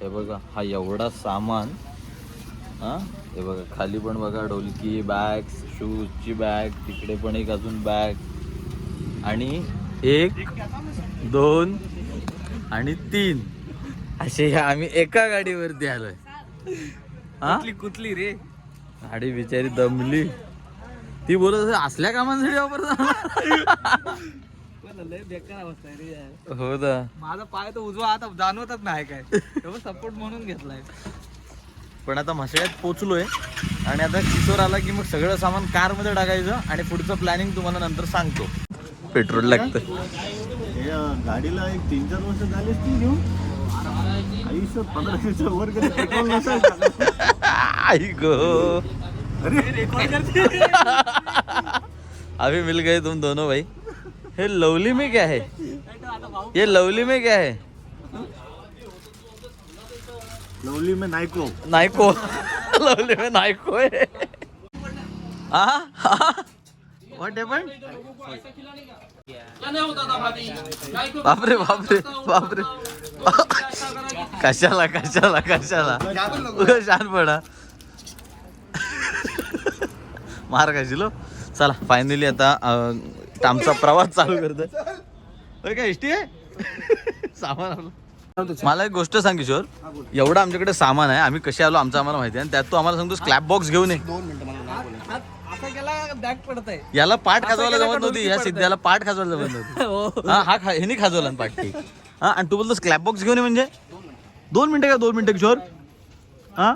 हे बघा हा एवढा सामान हा? हे बघा खाली पण बघा ढोलकी बॅग शूजची बॅग तिकडे पण एक अजून बॅग आणि एक दोन आणि तीन. असे आम्ही एका गाडीवरती आलोय. हा? कुठली रे? गाडी बिचारी दमली. ती बोलत असेल, असल्या कामांसाठी वापरता. लय बेकार अवस्था आहे रे यार. हो ना माझा पाय तर उजवा आता जाणवतच नाही काय. सपोर्ट म्हणून घेतलाय. पण आता म्हसळ्यात पोचलोय आणि आता किशोर आला की मग सगळं सामान कारमध्ये टाकायचं आणि पुढचं प्लॅनिंग तुम्हाला नंतर सांगतो. पेट्रोल लागतं. हे, अं, गाडीला एक तीन चार वर्ष झाले असतील घेऊन आयुष्य पंधरा दिवसा वर कधी पेट्रोल नसेल. टाकलं. आई गो. अभी मिल गए तुम दोनों भाई. हे लवली में क्या है ये लवली में क्या है लवली में नायको. नायको. लवली में नायको आहे. हा व्हॉट बापरे बापरे बापरे. कशाला कशाला कशाला? उगा शहाणपणा मार खाशील चला फायनली आता आमचा प्रवास चालू करतोय. होय का एसटी आहे? सामान आपलं मला एक गोष्ट सांग किशोर. एवढं आमच्याकडे सामान आहे आम्ही कसे आलो आमचं आम्हाला माहिती आहे. आणि त्यात तू आम्हाला सांगतो स्लॅब बॉक्स घेऊन ये. याला पाठ असं खाजवायला जमत नव्हती या? सिद्ध्याला पाठ खाजवायला जमत नव्हती. हो. हा हा ह्यानी खाजवला पाठ ठीक. हा आणि तू बोलतो स्लॅब बॉक्स घेऊन ये म्हणजे? दोन मिनिटं का दोन मिनिटं किशोर? हा?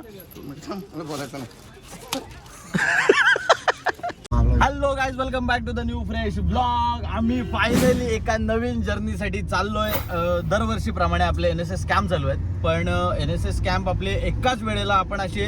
Hello guys welcome back to the new fresh blog आम्ही फायनली एका नवीन जर्नीसाठी चाललोय. दरवर्षीप्रमाणे आपले एन एस एस कॅम्प चालू आहेत. पण एन एस एस कॅम्प आपले एकाच वेळेला आपण असे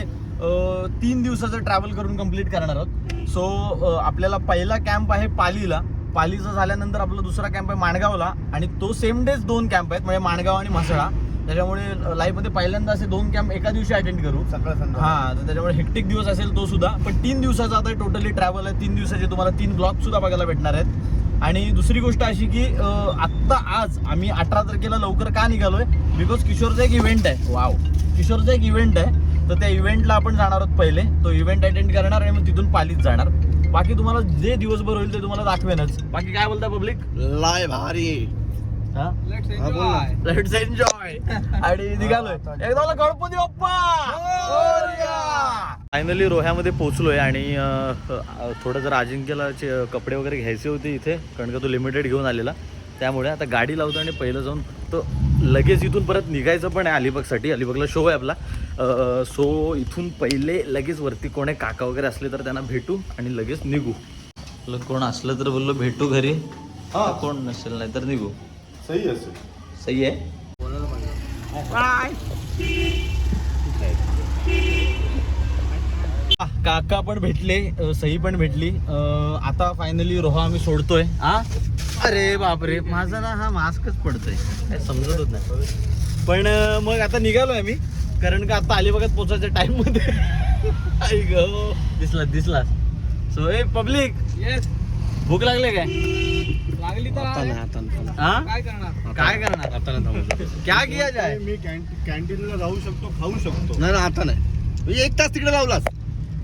तीन दिवसाचं ट्रॅव्हल करून कंप्लीट करणार आहोत. सो आपल्याला पहिला कॅम्प आहे पालीला. पालीचा झाल्यानंतर आपला दुसरा कॅम्प आहे माणगावला. आणि तो सेम डेज दोन कॅम्प आहेत. म्हणजे माणगाव आणि म्हसळा. त्याच्यामुळे लाईफमध्ये पहिल्यांदा असे दोन कॅम्प एका दिवशी अटेंड करू. सकाळ संध्याकाळ हा तर त्याच्यामुळे हेक्टिक दिवस असेल तो सुद्धा. पण तीन दिवसाचा आता टोटली ट्रॅव्हल आहे. तीन दिवसाचे तुम्हाला तीन ब्लॉग सुद्धा बघायला भेटणार आहेत. आणि दुसरी गोष्ट अशी की आत्ता आज आम्ही अठरा तारखेला लवकर का निघालोय? बिकॉज किशोरचा एक इव्हेंट आहे. वाव किशोरचा एक इव्हेंट आहे. तर त्या इव्हेंटला आपण जाणार आहोत पहिले. तो इव्हेंट अटेंड करणार आणि मग तिथून पालीत जाणार. बाकी तुम्हाला जे दिवसभर होईल ते तुम्हाला दाखवेनच. बाकी काय बोलता पब्लिक लाय भारी. लेट्स एन्जॉय आणि निघालोय. एकदा गणपती बाप्पा! फायनली रोह्यामध्ये पोहोचलोय आणि थोडं जर अजिंक्यला चे- कपडे वगैरे घ्यायचे होते इथे कारण का तो लिमिटेड घेऊन आलेला. त्यामुळे आता गाडी लावतो आणि पहिलं जाऊन तो लगेच इथून परत निघायचं पण आहे अलिबागसाठी. अलिबागला शो आहे आपला. सो इथून पहिले लगेच वरती कोण आहे काका वगैरे असले तर त्यांना भेटू आणि लगेच निघू. कोण असलं तर बोललो भेटू घरी. हा. कोण नसेल नाही तर निघू. सही असेल सही। आहे काका पण भेटले सई पण भेटली. आता फायनली रोहा आम्ही सोडतोय. हा? अरे बापरे माझा ना हा मास्कच पडतोय. काय समजतच नाही. पण मग आता निघालोय आम्ही कारण का आता अलिबागात पोचायच्या टाइममध्ये. आई गं. दिसला दिसला. सो ए पब्लिक Yes. भूक लागले काय? लागली तर. हा? काय करणार? काय करणार? क्या किया जाय मी कॅन्टीनला राहू शकतो खाऊ शकतो. नाही ना आता नाही. म्हणजे एक तास तिकडे लावलास.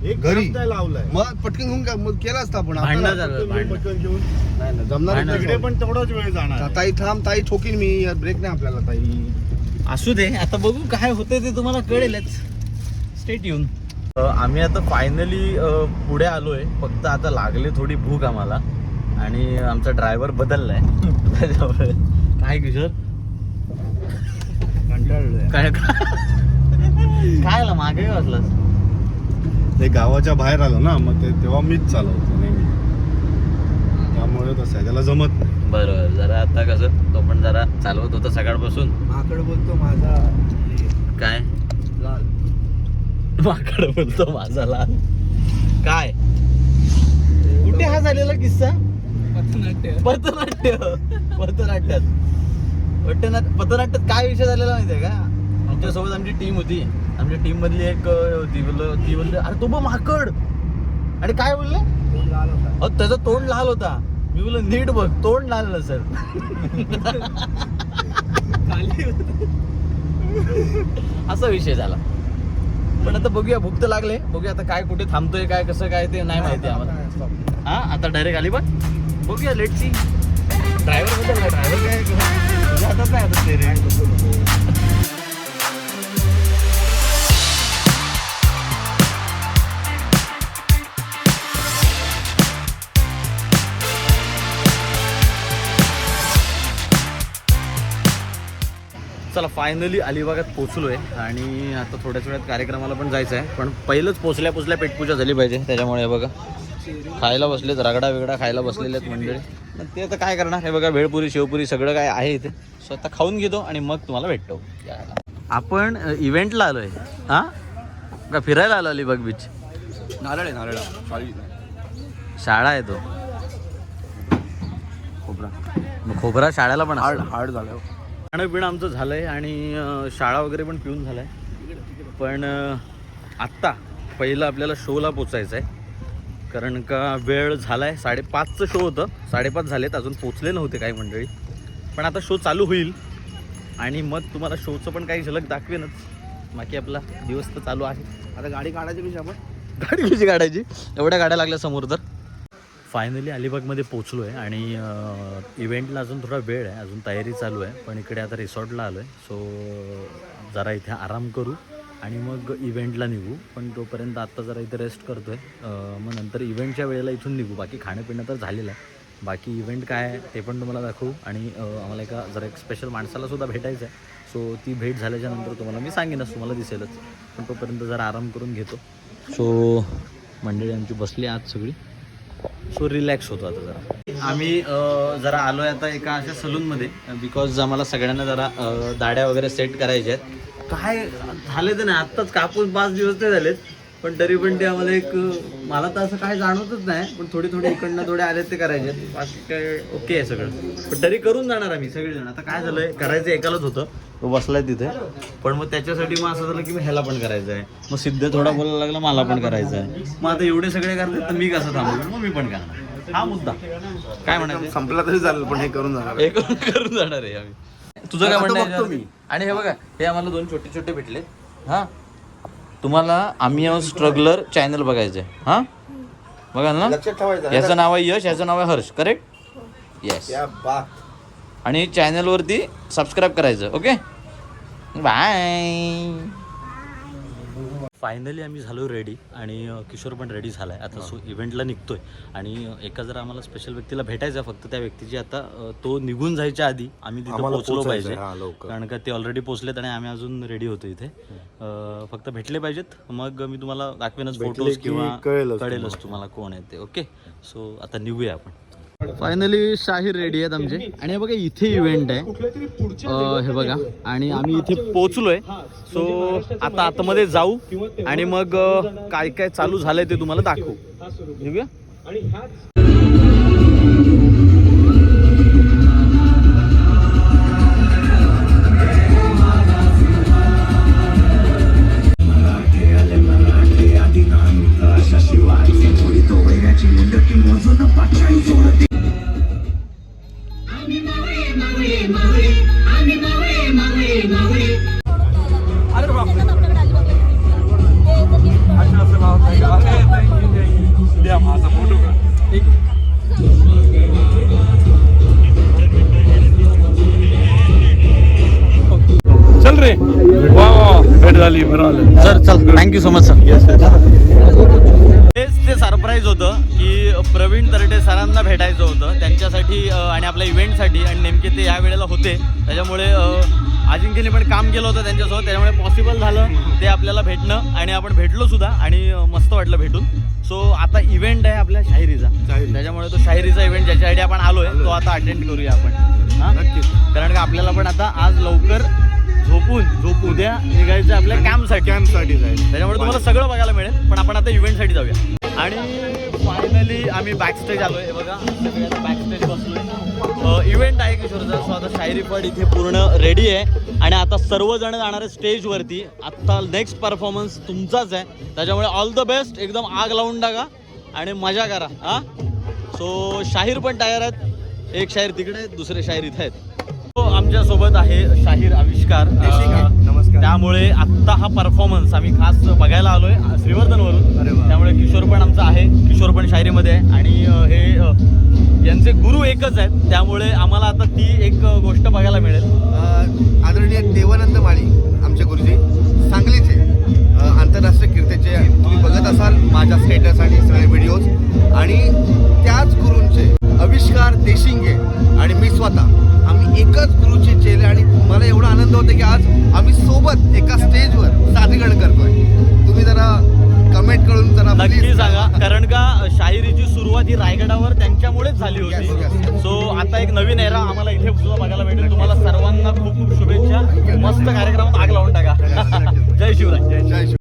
एक घरी. घरी लावलाय? मग पटकन घेऊन का? मग केला असता आपण. आता भांडणं नाही. झालं तुम्ही भांडणं. पटकन घेऊन. नाही नाही, जमणार नाही. तिकडे पण तेवढाच वेळ जाणार ताई थांब ताई ठोकीन मी. ब्रेक नाही आपल्याला ताई. असू दे आता बघू काय होते ते तुम्हाला कळेलच. स्टेट येऊन आम्ही आता फायनली पुढे आलोय. फक्त आता लागले थोडी भूक आम्हाला. आणि आमचा ड्रायव्हर बदललाय. त्याच्यामुळे. काय किशोर? काय काय? आला? मागे वाचलास ते गावाच्या बाहेर आलो ना मग ते तेव्हा मीच चालवतो नेहमी. त्यामुळे तसं आहे. त्याला जमत नाही. बरोबर. जरा आता कसं तो पण जरा चालवत होता सकाळपासून. माकड बोलतो माझा काय? लाल. माकड बोलतो माझा लाल काय? कुठे हा झालेला किस्सा? पथनाट्य. पथनाट्य. पथनाट्यात. पथनाट पथनाट्यात काय विषय झालेला माहितीये का? आमच्यासोबत आमची टीम होती. आमच्या टीम मधली एक होती. बोललो ती बोलली अरे तो बघ माकड. आणि काय बोलले? त्याचं तोंड लाल होता. मी बोललो नीट बघ तोंड लाल खाली होता. असा विषय झाला. पण आता बघूया भूक तर लागले. बघूया आता काय कुठे थांबतोय काय कसं काय ते नाही माहिती आम्हाला. हा आता डायरेक्ट आली बघ बघूया लेटची ड्रायव्हरबद्दल ड्रायव्हर काय हातात नाही आता steering. चला फायनली अलिबागात पोचलोय आणि आता थोड्याच वेळात कार्यक्रमाला पण जायचं आहे पण पहिलंच पोचल्या पोचल्या पेटपूजा झाली पाहिजे त्याच्यामुळे हे बघा. खायला बसलेत रगडा वेगडा खायला बसलेले आहेत मंडळी. पण ते आता काय करणार? हे बघा भेळपुरी शेवपुरी सगळं काय आहे इथे. सो आता खाऊन घेतो आणि मग तुम्हाला भेटतो. आपण इव्हेंटला आलोय. हा? का फिरायला आलो अलिबाग बीच नारळ आहे नारळ. शाळा. आहे तो. खोबरा. खोबरा शाळेला पण हार्ड. हार्ड झालं खाणं पिणं आमचं झालं आहे आणि शाळा वगैरे पण पिऊन झालं आहे पण आत्ता पहिलं आपल्याला शोला पोचायचं आहे कारण का वेळ झाला आहे साडेपाचचं शो होतं. साडेपाच झालेत अजून पोचले नव्हते काही मंडळी. पण आता शो चालू होईल. आणि मग तुम्हाला शोचं पण काही झलक दाखवेनच. बाकी आपला दिवस तर चालू आहे. आता गाडी काढायची कशी आपण? गाडी कशी काढायची? एवढ्या गाड्या लागल्या समोर तर. फायनली अलिबागमध्ये पोचलो आहे आणि इव्हेंटला अजून थोडा वेळ आहे अजून तयारी चालू आहे पण इकडे आता रिसॉर्टला आलो आहे सो जरा इथे आराम करू आणि मग इव्हेंटला निघू. पण तोपर्यंत आत्ता जरा इथे रेस्ट करतो आहे मग नंतर इव्हेंटच्या वेळेला इथून निघू. बाकी खाणंपिणं तर झालेलं आहे. बाकी इव्हेंट काय आहे ते पण तुम्हाला दाखवू. आणि आम्हाला एका जरा एक स्पेशल माणसाला सुद्धा भेटायचं आहे. सो ती भेट झाल्याच्यानंतर तुम्हाला मी सांगेनच तुम्हाला दिसेलच. पण तोपर्यंत जरा आराम करून घेतो. सो मंडळी आमची बसली आज सगळी. सो रिलॅक्स होतो आता जरा. आम्ही जरा आलो आहे आता एका अशा सलूनमध्ये बिकॉज आम्हाला सगळ्यांना जरा दाड्या वगैरे सेट करायच्या आहेत. काय झाले तर नाही आत्ताच कापून पाच दिवस ते झालेत. पण तरी पण ते आम्हाला एक मला तर असं काय जाणवतच नाही पण थोडे थोडे इकडनं थोडे आले ते करायचे. बाकी काय ओके आहे सगळं. पण तरी करून जाणार आम्ही सगळेजण. आता काय झालंय करायचं एकालाच होतं. तो बसलाय तिथे. पण मग त्याच्यासाठी मग असं झालं की ह्याला पण करायचं आहे. मग सिद्ध थोडा बोलायला लागला मला पण करायचं आहे. मग आता एवढे सगळे करतात तर मी कसं थांबू? मग मी पण करणार. हा मुद्दा. काय म्हणायचं? संपला तरी चालेल पण हे करून जाणार हे करून जाणार आहे आम्ही. तुझं काय म्हणणं याच्यावर? मी. आणि हे बघा हे आम्हाला दोन छोटे छोटे भेटले हा? तुम्हाला आम्ही स्ट्रगलर चॅनल बघायचंय. हा? बघा ना? लक्षात ठेवायचं याचं नाव आहे यश याचं नाव आहे हर्ष करेक्ट येस या बा आणि चॅनलवरती सबस्क्राईब करायचं ओके बाय फायनली आम्ही झालो रेडी आणि किशोर पण रेडी झाला आहे आता सो इव्हेंटला निघतोय. आणि एका जर आम्हाला स्पेशल व्यक्तीला भेटायचं फक्त त्या व्यक्तीची आता तो निघून जायच्या आधी आम्ही तिथे पोहोचलो पाहिजे. कारण का ते ऑलरेडी पोहोचलेत आणि आम्ही अजून रेडी होतो इथे. फक्त भेटले पाहिजेत. मग मी तुम्हाला दाखवेनच फोटोज किंवा कळेलच तुम्हाला. कोण आहे ते ओके सो आता निघूया आपण. फायनली शाहीर रेडी आहेत आमचे. आणि हे बघा इथे इव्हेंट आहे. हे बघा. आणि आम्ही इथे पोचलोय सो आता आतमध्ये जाऊ आणि मग काय काय चालू झालंय ते तुम्हाला दाखवू. निघूया? सर चल. थँक्यू सो मच सर तेच ते सरप्राईज होतं की प्रवीण तरटे सरांना भेटायचं होतं. त्यांच्यासाठी आणि आपल्या इव्हेंटसाठी आणि नेमके ते या वेळेला होते. त्याच्यामुळे अजिंक्यने पण काम केलं होतं त्यांच्यासोबत. त्याच्यामुळे पॉसिबल झालं ते आपल्याला भेटणं आणि आपण भेटलो सुद्धा आणि मस्त वाटलं भेटून. सो आता इव्हेंट आहे आपल्या शाहिरीचा. शाहिरी. त्याच्यामुळे तो शाहिरीचा इव्हेंट ज्याच्यासाठी आपण आलोय तो आता अटेंड करूया आपण. हा? नक्कीच. कारण का आपल्याला पण आता आज लवकर झोपून झोप उद्या निघायचं आपल्या कॅम्पसाठी कॅम्पसाठी जायचं. त्याच्यामुळे तुम्हाला सगळं बघायला मिळेल पण आपण आता इव्हेंटसाठी जाऊया. आणि फायनली आम्ही बॅकस्टेज आलोय. हे बघा बॅकस्टेज बसलोय. इव्हेंट आहे किशोरचा. सो आता शायरी पण इथे पूर्ण रेडी आहे. आणि आता सर्वजण जाणार आहे स्टेजवरती आता नेक्स्ट परफॉर्मन्स तुमचाच आहे. त्याच्यामुळे ऑल द बेस्ट एकदम आग लावून टाका. आणि मजा करा हा? सो शाहीर पण तयार आहेत. एक शाहीर तिकडे आहेत दुसरे शाहीर इथे आहेत. तो आमच्यासोबत आहे शाहीर आविष्कार. नमस्कार. त्यामुळे आत्ता हा परफॉर्मन्स आम्ही खास बघायला आलोय श्रीवर्धनवरून. त्यामुळे किशोर पण आमचा आहे किशोर पण शायरीमध्ये आहे. आणि हे यांचे गुरु एकच आहेत. त्यामुळे आम्हाला आता ती एक गोष्ट बघायला मिळेल. आदरणीय देवानंद माळी आमचे गुरुजी सांगलीचे. की आज आम्ही सोबत एका स्टेजवर सादरीकरण करतोय. तुम्ही जरा कमेंट करून जरा नक्की सांगा कारण का शाहिरीची सुरुवात ही रायगडावर त्यांच्यामुळेच झाली होती. सो आता एक नवीन एरा आम्हाला इथे सुद्धा बघायला भेटेल. तुम्हाला सर्वांना खूप खूप शुभेच्छा. मस्त कार्यक्रमात आग लावून टाका. जय शिवराय. जय जय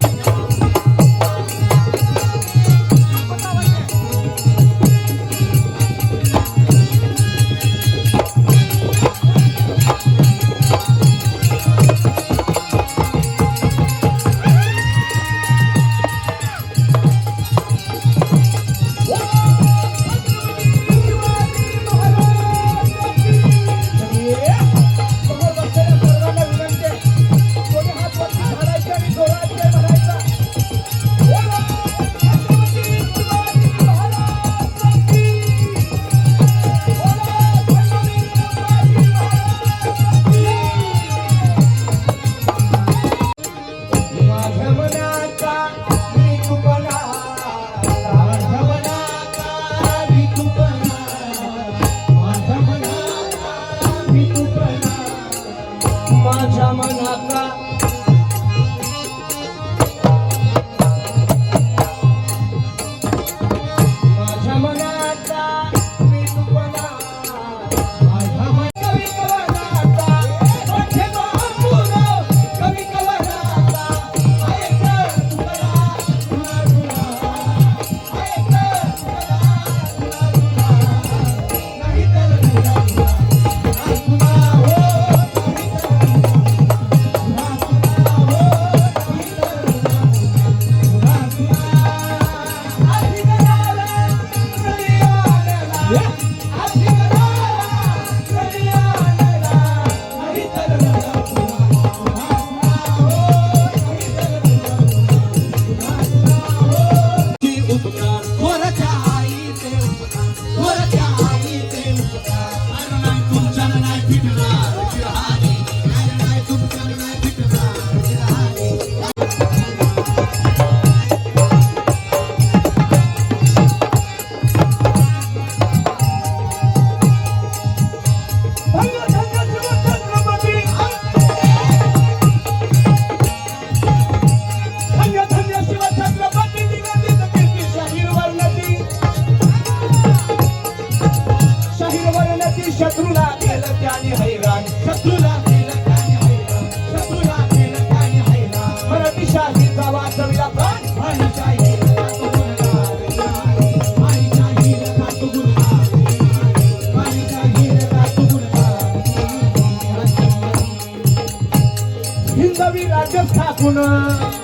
রাখো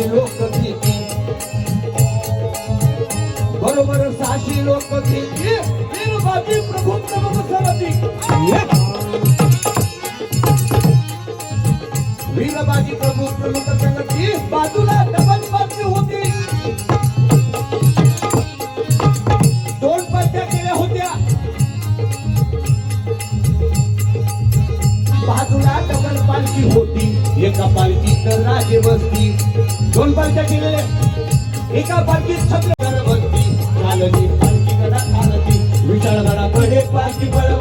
साशी लोक किती बरोबर साशी लोक किती वीरबाजी प्रभू प्रभू सरती. वीरबाजी प्रभू प्रमुख संगती बाजूला डबल बाजू होती. दोन पट्ट्या केल्या होत्या. बाजूला डबल पालखी होती. एका पालखीत राजे बसती दोन पालख्या केलेल्या एका पालखीत छत्र बसती चालती पालखी गडा चालती विशाळ गडाकडे पालखी बळवती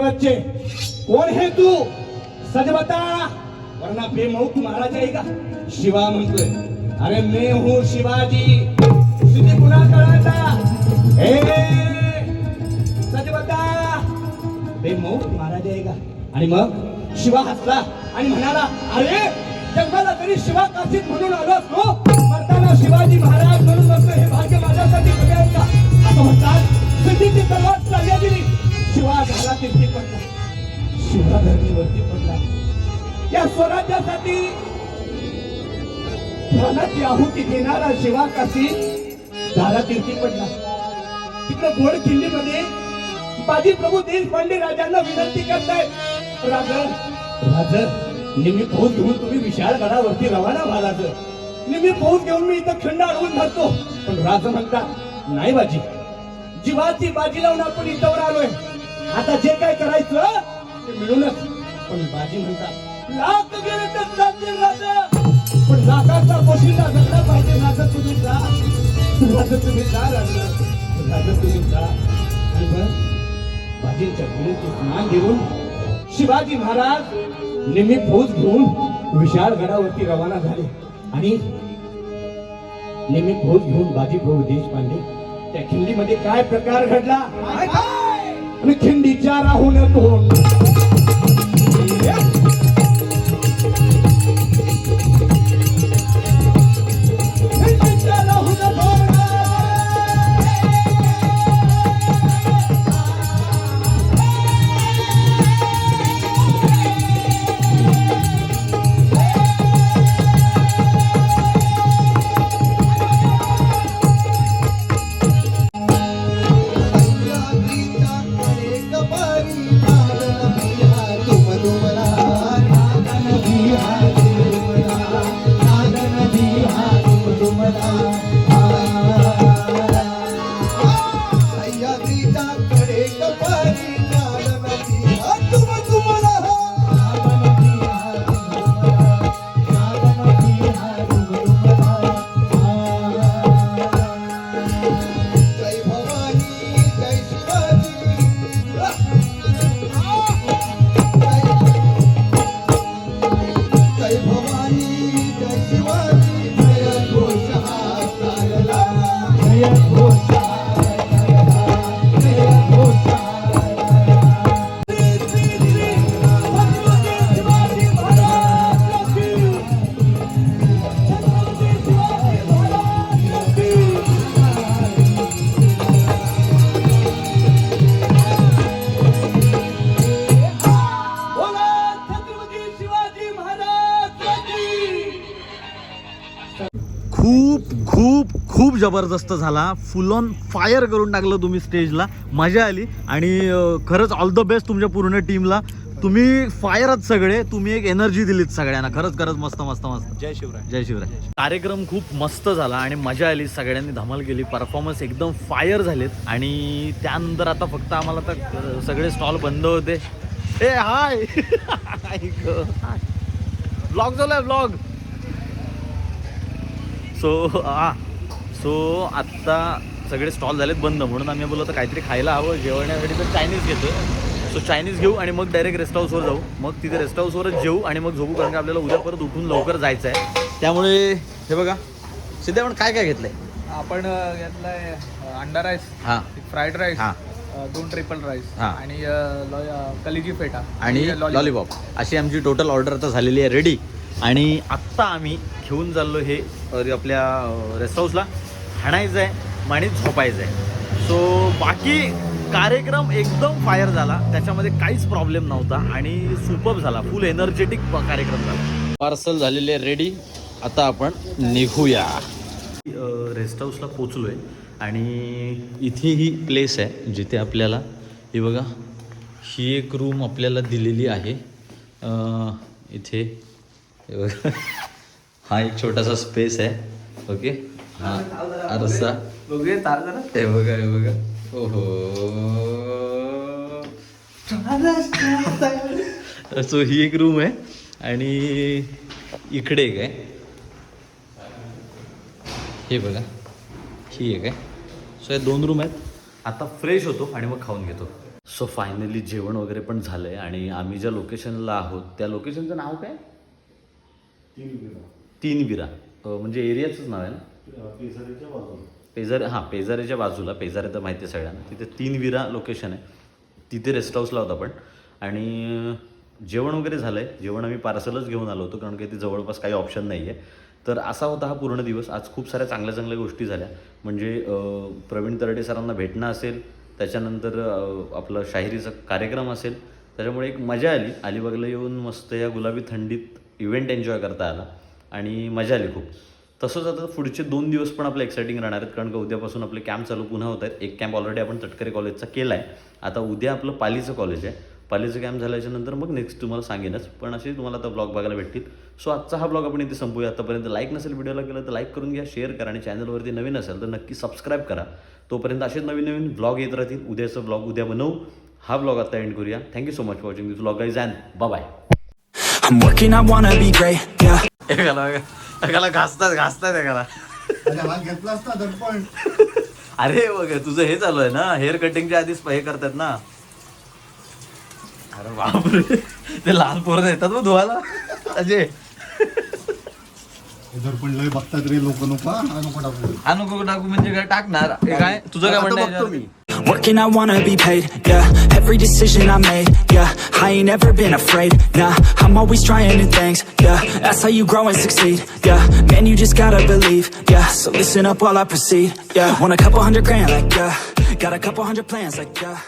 बच्चे कोण है तू? सच बता वरना बेमौत मारा जाएगा शिवा म्हणतोय. अरे मैं हूँ शिवाजी. सिद्धी पुन्हा कळायचा हे सच बता. बेमौत मारा जाएगा आणि मग शिवा हसला आणि म्हणाला अरे जन्माला तरी शिवा काशीत म्हणून आलो असतो मरताना शिवाजी महाराज म्हणून असतो हे भाग्य माझ्यासाठी बघायचं. का असं म्हणतात सिद्धीची तलवार चालल्या गेली शिवा झाला तिथे पडला. शिवा धरणीवरती पडला. या स्वराज्यासाठी ध्यानाची आहुती देणारा शिवा काशी झाला तिरकी पडला. तिकडे गोड किल्लीमध्ये बाजी प्रभू देशपांडे राजांना विनंती करतायत. राजन राजन निम्मी फौज घेऊन तुम्ही विशाल गडावरती रवाना व्हा तर निम्मी फौज घेऊन मी इथं खंड अडवून धरतो. पण राजा म्हणता नाही बाजी जीवाची बाजी लावून आपण इथवर आलोय. आता जे काय करायचं ते मिळूनच. पण बाजी म्हणतात लाख गेले तर चालतील राजा. पण लाखाचा पोशिंदा जगला पाहिजे राजा तुम्ही जा. राजा तुम्ही जा राजा. राजा तुम्ही जा. बाजींच्या गुरुचे स्नान घेऊन शिवाजी महाराज निम्मी फौज घेऊन विशाल गडावरती रवाना झाले. आणि निम्मी फौज घेऊन बाजी प्रभू देशपांडे त्या खिल्लीमध्ये काय प्रकार घडला? आणि खिंडीच्या राहून तोंड खूप खूप खूप जबरदस्त झाला. फुल ऑन फायर करून टाकलं तुम्ही स्टेजला. मजा आली. आणि खरंच ऑल द बेस्ट तुमच्या पूर्ण टीमला तुम्ही फायर आहात सगळे. तुम्ही एक एनर्जी दिलीत सगळ्यांना. खरंच खरंच मस्त मस्त मस्त. जय शिवराय. जय शिवराय. कार्यक्रम खूप मस्त झाला आणि मजा आली. सगळ्यांनी धमाल केली. परफॉर्मन्स एकदम फायर झालेत. आणि त्यानंतर आता फक्त आम्हाला तर सगळे स्टॉल बंद होते. ए हाय ब्लॉग झालाय ब्लॉग सो हा सो आत्ता सगळे स्टॉल झालेत बंद म्हणून आम्ही बोललो तर काहीतरी खायला हवं जेवण्यासाठी तर चायनीज घेतो सो चायनीज घेऊ आणि मग डायरेक्ट रेस्ट हाऊसवर जाऊ. मग तिथे रेस्ट हाऊसवरच जेऊ आणि मग झोपू कारण की आपल्याला उद्या परत उठून लवकर जायचं आहे त्यामुळे हे बघा सिद्धे आपण काय काय घेतलंय? आपण अं, घेतलाय अं, अंडा राईस हां. फ्राईड राईस हां. दोन ट्रिपल राईस हां. आणि कलिजी फेटा. आणि लॉलीपॉप अशी आमची टोटल ऑर्डर आता झालेली आहे रेडी आणि आत्ता आम्ही घेऊन चाललो हे आपल्या रेस्ट हाऊसला हाणायचं आहे आणि झोपायचं आहे सो बाकी कार्यक्रम एकदम फायर झाला. त्याच्यामध्ये काहीच प्रॉब्लेम नव्हता आणि सुपर झाला. फुल एनर्जेटिक कार्यक्रम झाला. पार्सल झालेले रेडी आता आपण निघूया. रेस्ट हाऊसला पोचलो आहे आणि इथे ही प्लेस आहे जिथे आपल्याला हे बघा ही एक रूम आपल्याला दिलेली आहे. इथे हे हा एक छोटासा स्पेस आहे. ओके हा आरसा. बघूया हे बघा हे बघा. ओहो. सो ही एक रूम आहे आणि इकडे एक आहे. हे बघा. ही एक आहे. सो या दोन रूम आहेत. आता फ्रेश होतो आणि मग खाऊन घेतो. सो फायनली जेवण वगैरे पण झालं आहे आणि आम्ही ज्या लोकेशनला आहोत त्या लोकेशनचं नाव काय? तीन विरा. म्हणजे एरियाचंच नाव आहे ना? पेझर हां पेझारेच्या बाजूला. पेझारे तर माहिती आहे सगळ्यांना. तिथे तीन विरा लोकेशन आहे. तिथे रेस्ट हाऊसला होता आपण आणि जेवण वगैरे झालं आहे जेवण आम्ही पार्सलच घेऊन आलो होतो कारण की ते जवळपास काही ऑप्शन नाही आहे तर असा होता हा पूर्ण दिवस. आज खूप साऱ्या चांगल्या चांगल्या गोष्टी झाल्या. म्हणजे प्रवीण तरडे सरांना भेटणं असेल त्याच्यानंतर आपलं शाहिरीचा कार्यक्रम असेल. त्याच्यामुळे एक मजा आली. अलिबागला येऊन मस्त या गुलाबी थंडीत इव्हेंट एन्जॉय करता आला आणि मजा आली खूप. तसंच आता पुढचे दोन दिवस पण आपले एक्साइटिंग राहणार आहेत. कारण का उद्यापासून आपले कॅम्प चालू पुन्हा होत आहेत. एक कॅम्प ऑलरेडी आपण तटकरे कॉलेजचा केला आहे आता उद्या आपलं पालीचं कॉलेज आहे. पालीचं कॅम्प झाल्याच्यानंतर मग नेक्स्ट तुम्हाला सांगेनच. पण असे तुम्हाला आता ब्लॉग बघायला भेटतील. सो आजचा हा ब्लॉग आपण इथे संपूया. आतापर्यंत लाईक नसेल व्हिडिओला केलं तर लाईक करून घ्या शेअर करा आणि चॅनलवरती नवीन असेल तर नक्की सबस्क्राईब करा. तोपर्यंत असेच नवीन नवीन ब्लॉग येत राहतील. उद्याचं ब्लॉग उद्या बनवू. हा ब्लॉग आता एंड करूया. Thank you so much for watching this blog guys and bye I'm working, I wanna be great, yeah. एकाला एकाला घासतात घासतात एकाला. अरे घेतला असता दर्पण अरे बघ तुझं हे चालू आहे ना? हेअर कटिंगच्या आधीच हे करतात ना? अरे बापरे. ते लहान पोरं येतात मग धुवायला? अजय. हे दर्पण लय बघतात रे लोक नको हा. हा नको टाकू. हा नको टाकू म्हणजे काय टाकणार? हे काय? तुझं काय म्हणणं आहे? याच्यावर? Working, I wanna be paid, yeah. Every decision I made, yeah. I ain't ever been afraid, nah. I'm always trying new things, yeah. That's how you grow and succeed, yeah. Man, you just gotta believe, yeah. So listen up while I proceed, yeah. Want a couple hundred grand, like, yeah. Got a couple hundred plans, like, yeah.